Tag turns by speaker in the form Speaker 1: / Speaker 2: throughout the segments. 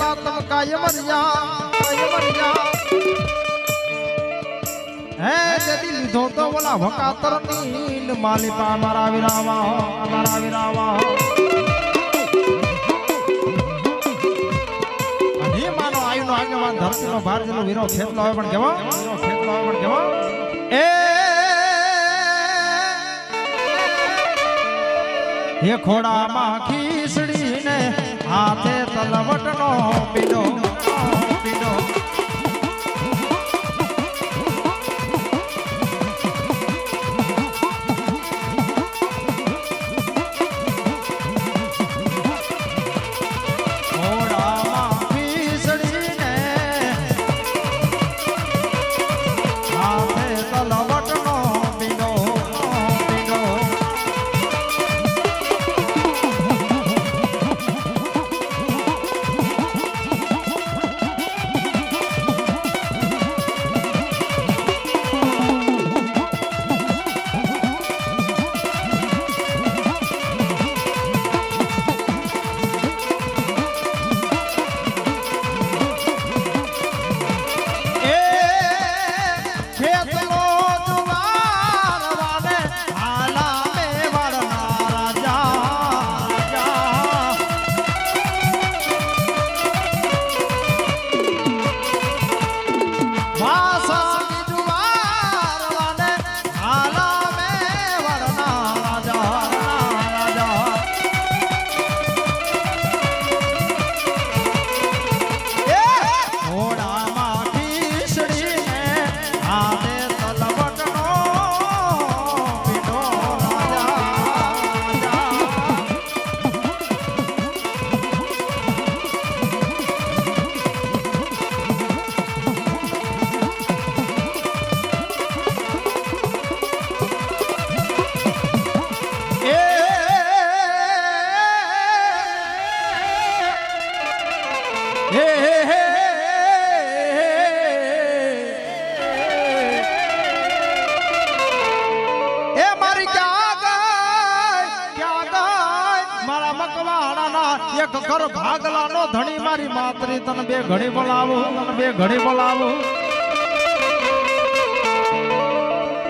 Speaker 1: ખેતલા તમ કાયમ રહ્યા કાયમ રહ્યા હે જદી લીધો તો ઓલા વકાતરની માલિપા મારા વિરાવા હો મારા વિરાવા. હો અને માનો આયુનો આગેવાન ધરતીનો ભાર જેનો વીરો ખેતલો હોય પણ કેવો? વીરો ખેતલો હોય પણ કેવો એ હે ખોડામાં ખીસડીને હાથે તલવટનો પીડો પીનો ખોડામાં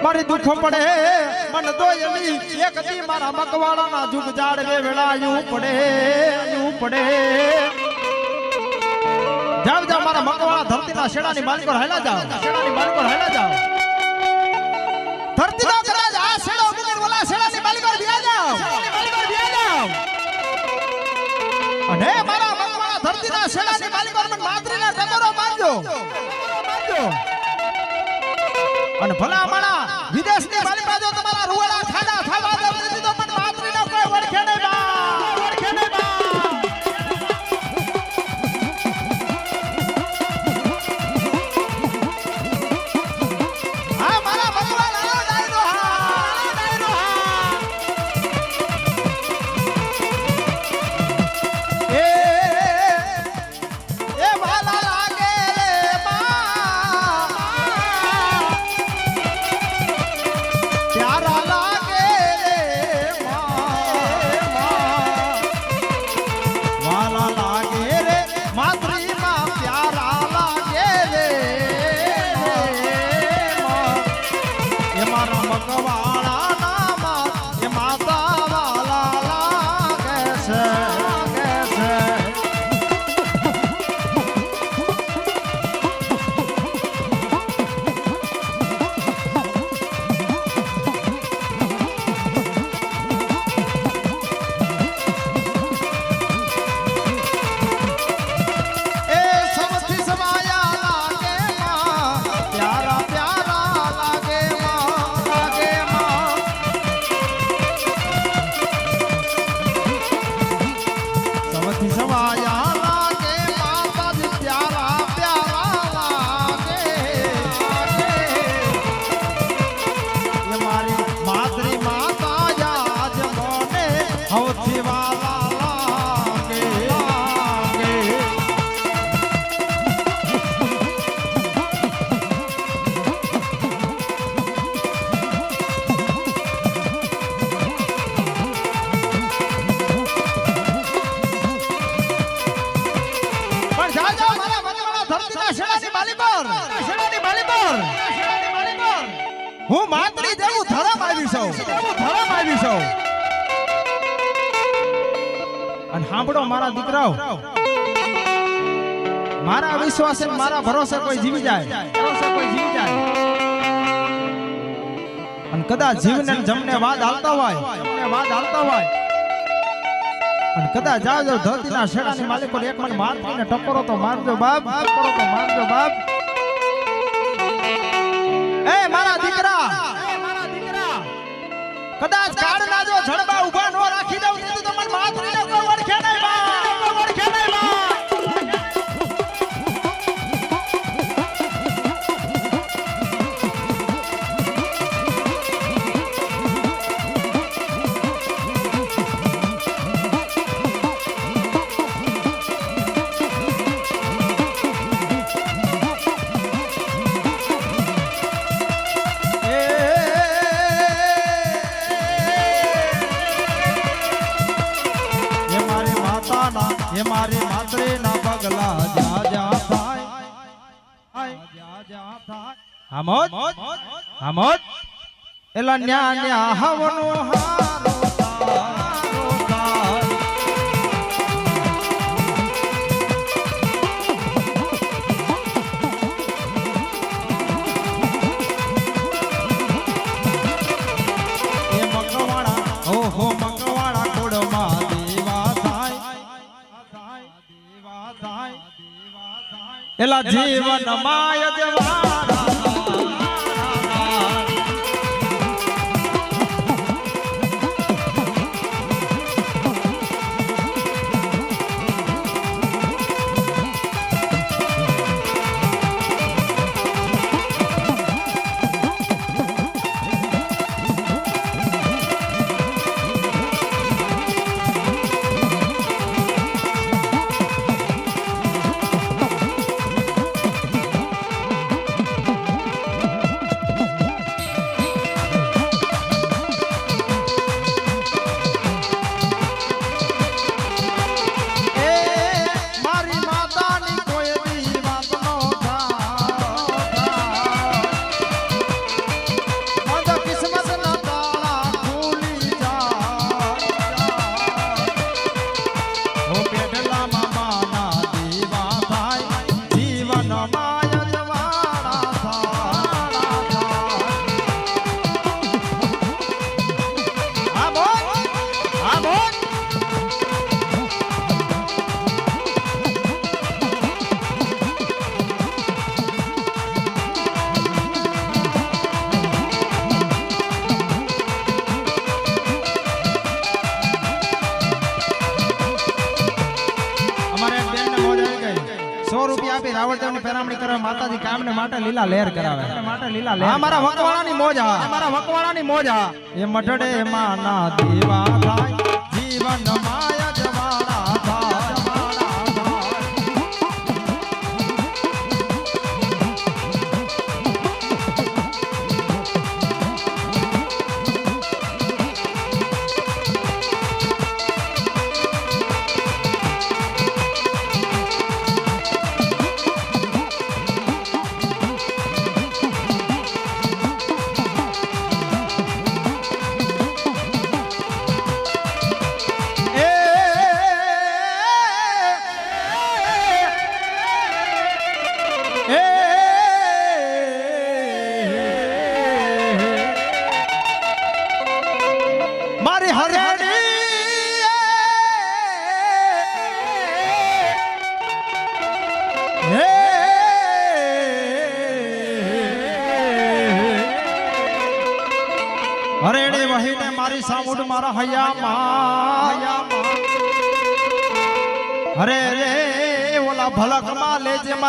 Speaker 1: મારી દુઃખ પડે. મન દોયલી એક દી મારા મકવાણાના જુગ જાડવે વેળાયું પડે, યું પડે. જાવ જાવ, મારા મકવાણા ધરતીના શેડાની માલિકો હેલા જાવ. શેડાની માલિકો હેલા જાવ. ધરતીનો કદાચ આ શેડો મૂકીને ઓલા શેડાની માલિકો બિયા જાવ. માલિકો બિયા જાવ. અને મારા મકવાણા ધરતીના શેડાની માલિકો મને માતરીના ટકોરો મારજો. મારજો. અને ભલા માણા વિદેશની માલિકા જો મારા દીકરાઓ. મારા વિશ્વાસે મારા ભરોસે કોઈ જીવી જાય. ભરોસે કોઈ જીવી જાય. અને કદાચ જીવને જમને વાદ હાલતા હોય. જમને વાદ હાલતા હોય. અને કદાચ જાવ જો ધરતીના શેડાની માલિકો એક મને મારતીને ટકોરો તો મારજો બાપ. ટકોરો તો મારજો બાપ. એ મારા દીકરા. એ મારા દીકરા. કદાચ કાળના જો જડબા એ મારી ના પગલા જા જા થાય હામોદ? હામોદ? એલા ન્યા ન્યા હવનો હારો એલા જીવન માય જવાના માટે લીલા લહેર કરાવે. માટે લીલા લહેર મારા વકવાળાની મોજ હા. મારા વકવાળાની મોજ હા. એ મઢડે એમાં ના દેવા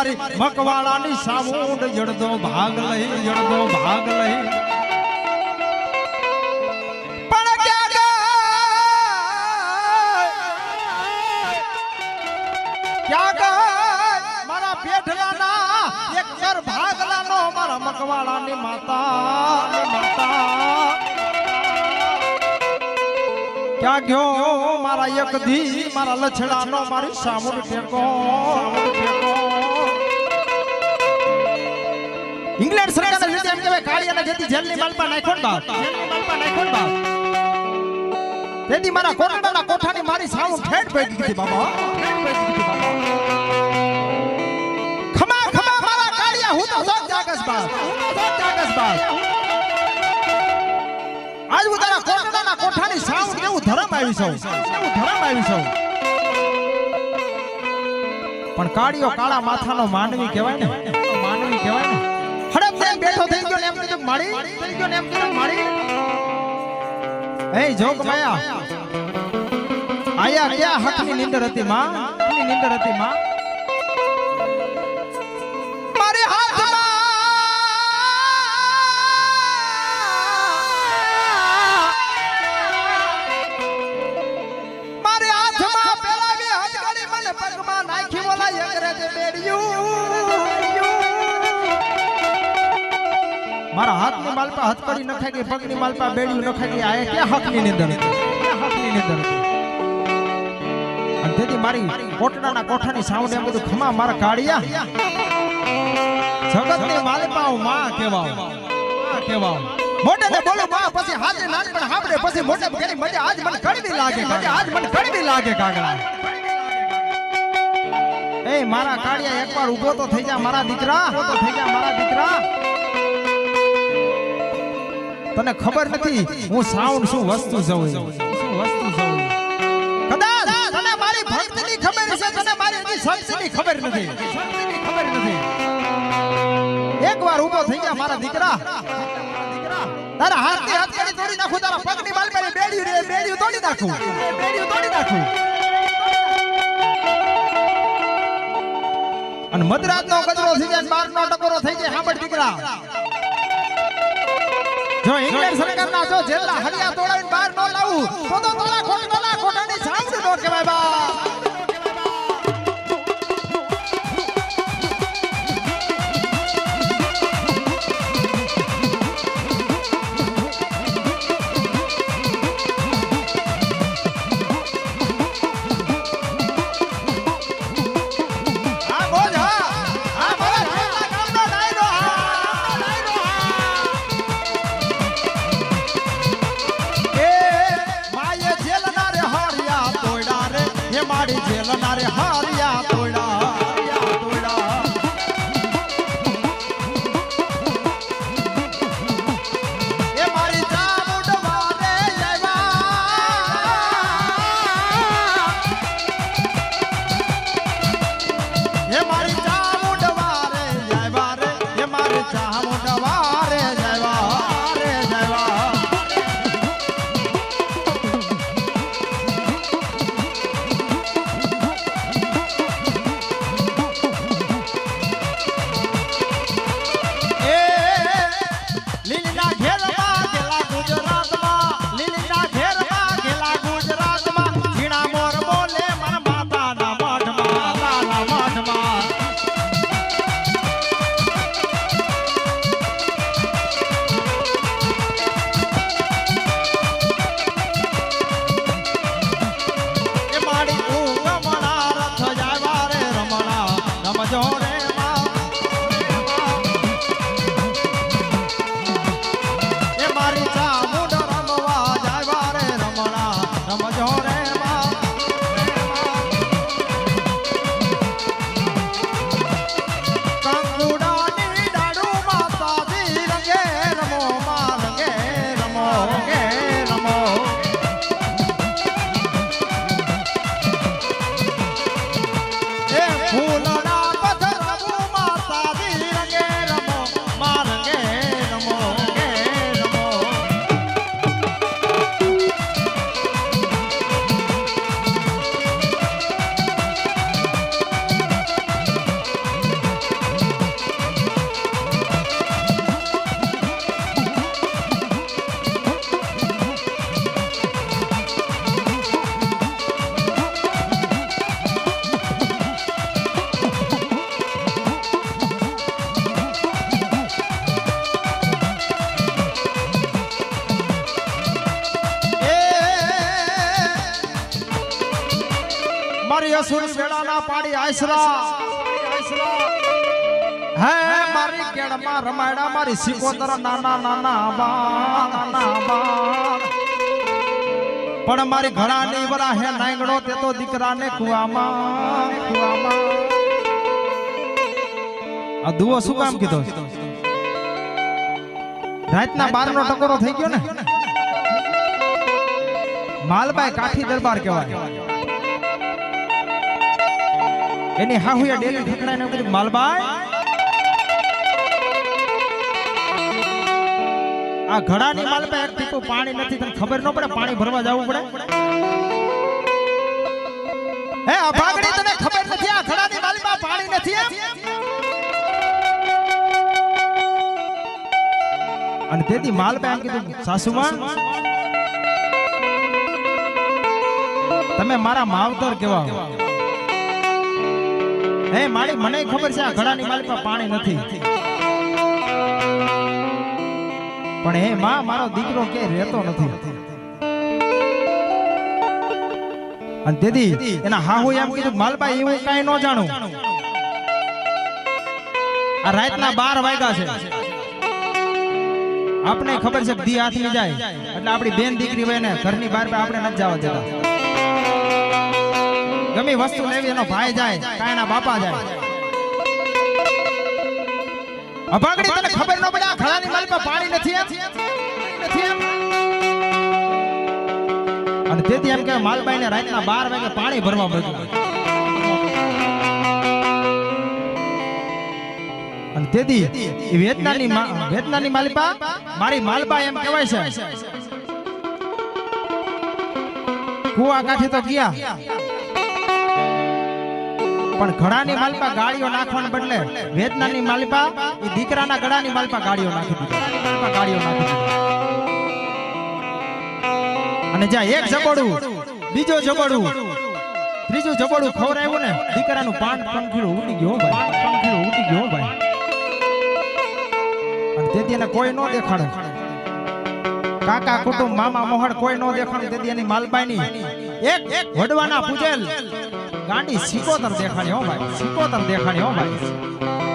Speaker 1: મારી મકવાળાની સામુંડ જડદો ભાગ લઈ જડદો ભાગ લઈ. મકવાળાની માતા માતા. ક્યાં ગયો? મારા એક ધી મારા લછડાનો મારી સામુર ટેકો ટેકો ઇંગ્લેન્ડ સરકારને લીધે એમ કહેવાય, કાળિયાને જેથી જેલની માલપા નાખ્યો ને બાપ. જેલની તેથી મારા કોટડાના કોઠાની મારી સાઉન્ડ ઠેઠ ભેગી દીધી બાબા. બાબા. ખમા મારા કાળિયા, હું તો સોચ જાગસ બાપ. હું તો કોટડાના કોઠાની સાઉન્ડ કેવું ધરમ આવી છું. કેવું ધરમ આવી છું. પણ કાળિયો કાળા માથાનો માનવી કહેવાય ને કીધું માડી થઈ ગયો ને એમ કીધું માડી એ જોક માયા. આયા ક્યાં હકની નિંદર હતી, માં? નિંદર હતી, માં? હાથની માલપા હથકડી નખાઈ ગઈ પગની માલપા બેડ્યું નખાઈ ગઈ. આ ક્યાં હકની નિંદર હતી? ક્યાં હકની હતી? અને તેથી મારી કોટડાના કોઠાની સાઉન્ડ એમ બધું ખમા મારા કાળિયા. જગતની માલપા માં કહેવાઉં માં કહેવાઉં મોઢે બોલું માં પછી હાથે નાની પણ હાબડે પછી મોઢે ઘણી મજા આજ મને કડવી લાગે મજા આજ મને કડવી લાગે કાગડા. એ મારા કાળિયા એકવાર ઊભો તો થઈ જા મારા દીકરા. તો થઈ જા મારા દીકરા. તને ખબર નથી હું સાઉન્ડ શું વસ્તુ છું શું વસ્તુ છું કદાચ તને મારી ભક્તિની ખબર છે તને મારી હજી શક્તિની ખબર નથી. ખબર નથી. એકવાર ઊભો થઈ ગયા મારા દીકરા. તારા હાથની હથકડી તોડી નાખું તારા પગની બાલ પર બેડ્યું રે બેડ્યું તોડી નાખું. બેડ્યું તોડી નાખું. અને મધરાતનો ગજરો થઈ જાય બારનો ટકોરો થઈ જાય સાંભળ દીકરા. જો ઇંગ્લેન્ડ સરકારના જો જેલ્લા હરિયા તોડાવીને બહાર ન લાવું. તો તો તારા ખોટના ખોટાની સાંભળ નો કહેવાય બા. આશરા હે મારી કેળમાં રમાયડા, મારી સિકોતર વરા હે નાંગડો તે તો દીકરાને કુવામાં કુવામાં આ દુઓ શું કામ કીધો? રાતના બાર નો ટકોરો થઈ ગયો ને? માલબાઈ કાઠી દરબાર કહેવાય. એની હાહુયા ડેલી ઠકડાઈને કીધું, માલબાઈ, આ ઘડાની માલબાઈ એક ટીપો પાણી નથી, તને ખબર ન પડે, પાણી ભરવા જવું પડે? હે અભાગણી તને ખબર નથી, આ ઘડાની માલમાં પાણી નથી અને તેથી માલબાઈ એમ કીધું સાસુમાં તમે મારા માવતર કેવા હો. મારી, મને ખબર છે, આ ઘડાની માલિકા પાણી નથી. પણ હે, માં, મારો દીકરો કે રહેતો નથી. અને તેથી એના હાહુ એમ કીધું માલબાઈ એવું કાંઈ ન જાણું. આ રાતના બાર વાગ્યા છે. આપણે ખબર છે દી હાથમી જાય. એટલે આપણી બેન દીકરી હોય ને, ઘરની બહાર આપણે નથી જવા દેતા. ગમે વસ્તુ લેવી એનો ભાઈ જાય કાંઈ એના બાપા જાય. અભાગડી તને ખબર ન પડે આ ખળાની માલમાં પાણી નથી અને તેથી એમ કે માલબાઈ ને રાતના બાર વાગે પાણી ભરવા મળ્યું. અને તેથી એ વેદનાની વેદનાની માલિપા મારી માલબા એમ કહેવાય છે. કુવા કાઠી તો ગયા. પણ ઘડાની માલપા ગાડીઓ નાખવાને બદલે વેદનાની માલિપા, એ દીકરાના ગળાની માલિપા ગાડીઓ નાખી ગાડીઓ અને જ્યાં એક જબડું, બીજો જબડું, ત્રીજું જબડું ખવરાયું ને? દીકરાનું પાન પંખીડું ઉડી ગયો ભાઈ પંખીડું ઉડી ગયો ભાઈ. અને તેથી એને કોઈ ન દેખાડે. કાકા કુટુંબ, મામા મોહડ કોઈ ન દેખાડે તેથી એની માલબાઈની. એક એક વડવાના પૂજેલ ગાંડી સિકોતર દેખાણી હો ભાઈ સિકોતર દેખાણી હો ભાઈ.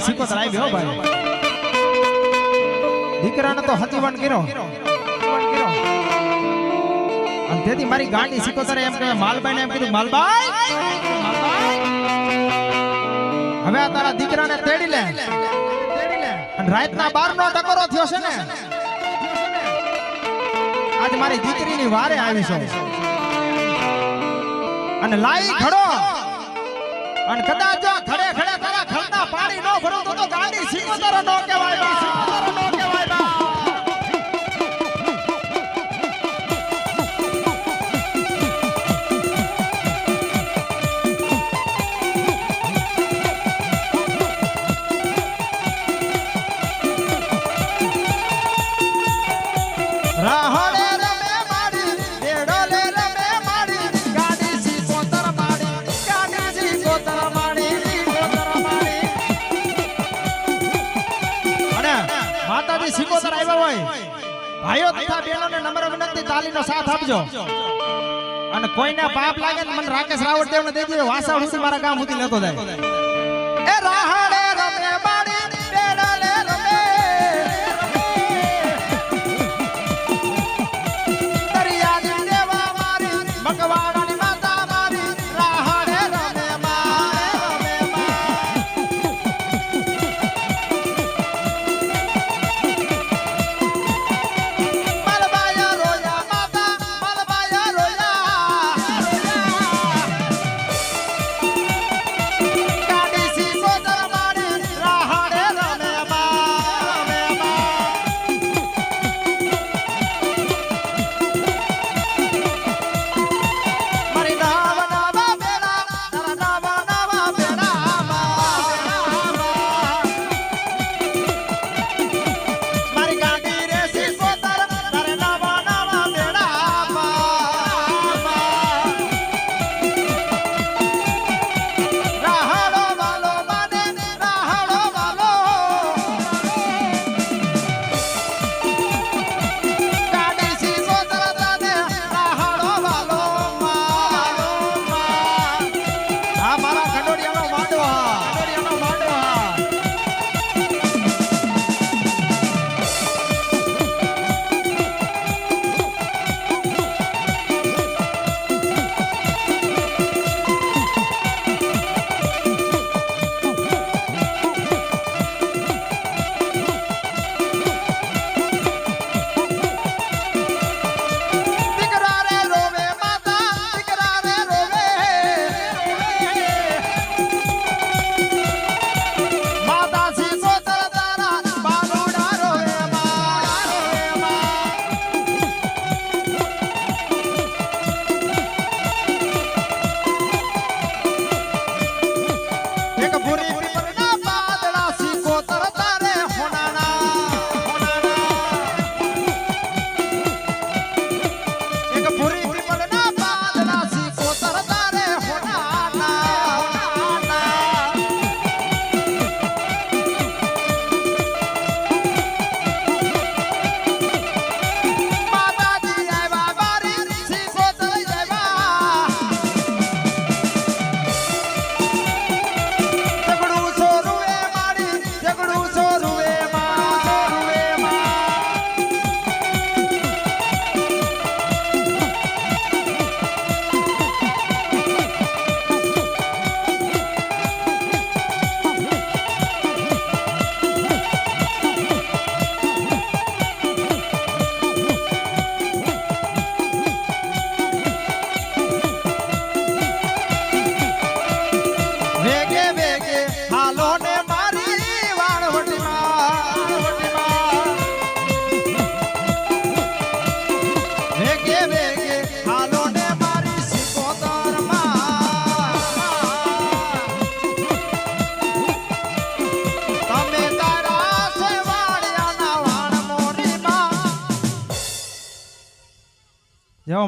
Speaker 1: ગાડી સિકોતર આવી ભાઈ. દીકરાને તો હતીવન કર્યો. અને તેથી મારી ગાડી સિકોતર એમ કે માલબાઈ ને એમ કીધું, માલબાઈ! હવે આ તારા દીકરાને તેડી લે. અને રાતના બાર નો ટકોરો થયો છે ને. આજ મારી દીકરીની વારે આવી છે. અને લાઈ ખડો. અને કદાચ જો ખડે ખડે ભરો તો ગાડી સિકોતર નો કહેવાય વિનંતી સાથ આપજો. અને કોઈને પાપ લાગે ને મને રાકેશ રાવળ દેવને દેજો વાસા સુધી મારા ગામ સુધી લેતો જાય. એ રાહડે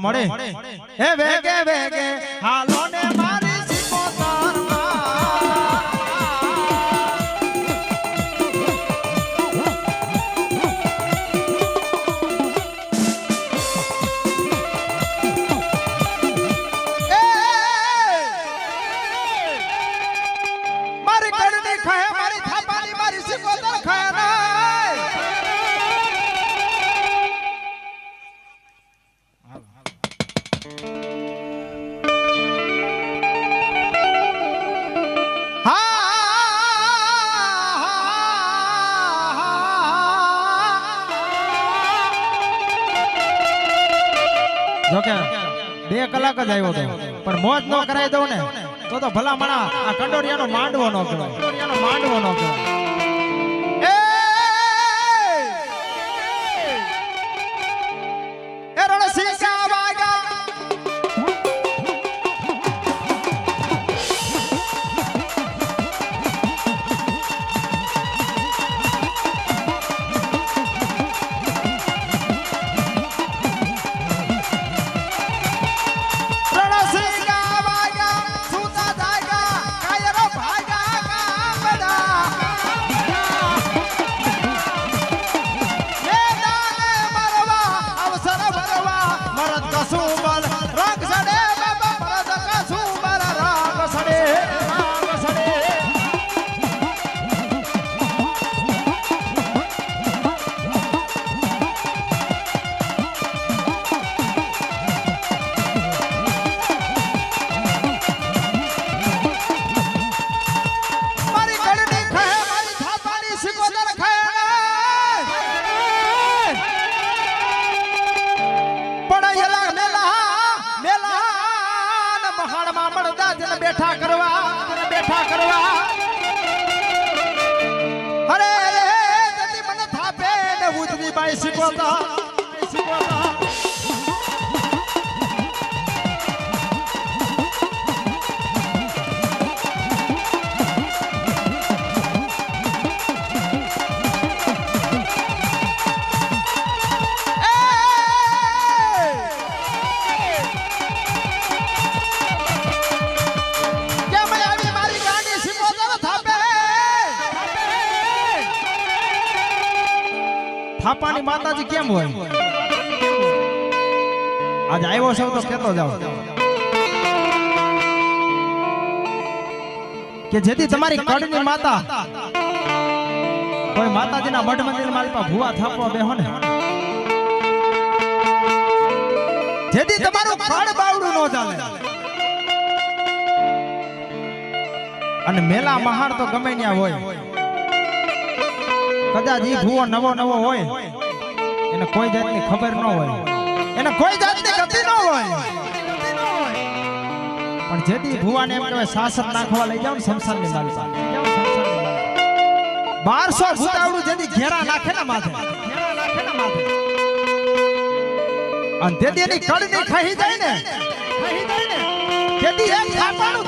Speaker 1: મળે? એ વેગે. વેગે. હાલો. દઉં ને, તો તો ભલા મણા આ કંડોરિયાનો માંડવો ન કહેવાય. કંડોરિયાનો માંડવો ન કહેવાય. મળદા જેને બેઠા કરવા જેને બેઠા કરવા. અરે જતી મને થાપે ને ઉતરી બાઈ સિકોતા કેમ હોય? આજ આવ્યો છો તો કેતો જાવ કે જેથી તમારી કડની માતા કોઈ માતાજીના મઢ મંદિર મારી પાસે ભૂવા થાપવા બેહો ને. જેથી તમારું કડ બાવડું ન ચાલે. અને મેલા મહાર તો ગમે ત્યાં હોય. કદાચ ઈ ભૂવો નવો નવો હોય. એને કોઈ જાતની ખબર ન હોય. એને કોઈ જાતની ગતિ ન હોય. પણ જેથી ભુવાને એમ કહેવાય, સાસર નાખવા લઈ જાવ ને શમશાનની માલિક. બારસો ભૂતાવડું જેથી ઘેરા નાખે ને માથે. અને તેથી એની કડની ખાઈ જાય ને ખાઈ જાય ને તેથી એક થાપાનું